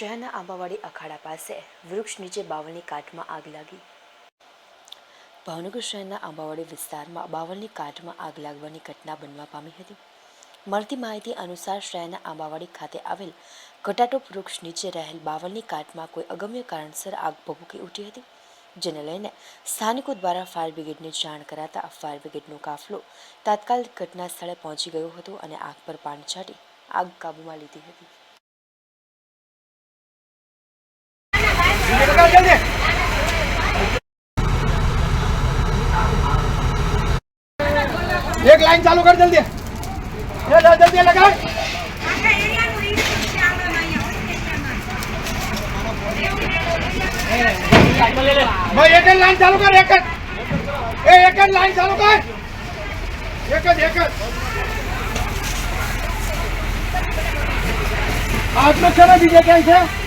શહેરના આંબાવાડી અખાડા પાસે વૃક્ષ નીચે બાવળની કાટમાં આગ લાગી. ભાવનગર શહેરના આંબાવાડી વિસ્તારમાં બાવળની કાટમાં આગ લાગવાની ઘટના બનવા પામી હતી. મળતી માહિતી અનુસાર શહેરના આંબાવાડી ખાતે આવેલ ઘટાટોપ વૃક્ષ નીચે રહેલ બાવળની કાટમાં કોઈ અગમ્ય કારણસર આગ ભભૂકી ઉઠી હતી, જેને લઈને સ્થાનિકો દ્વારા ફાયર બ્રિગેડને જાણ કરાતા ફાયર બ્રિગેડનો કાફલો તાત્કાલિક ઘટના સ્થળે પહોંચી ગયો હતો અને આગ પર પાણી છાંટી આગ કાબૂમાં લીધી હતી. एक लाइन चालू कर जल्दी। जल्दी लगा। भाई, एक लाइन चालू कर, एक एक। लाइन चालू कर। एक एक आज तो में क्या बीजेपी कैसे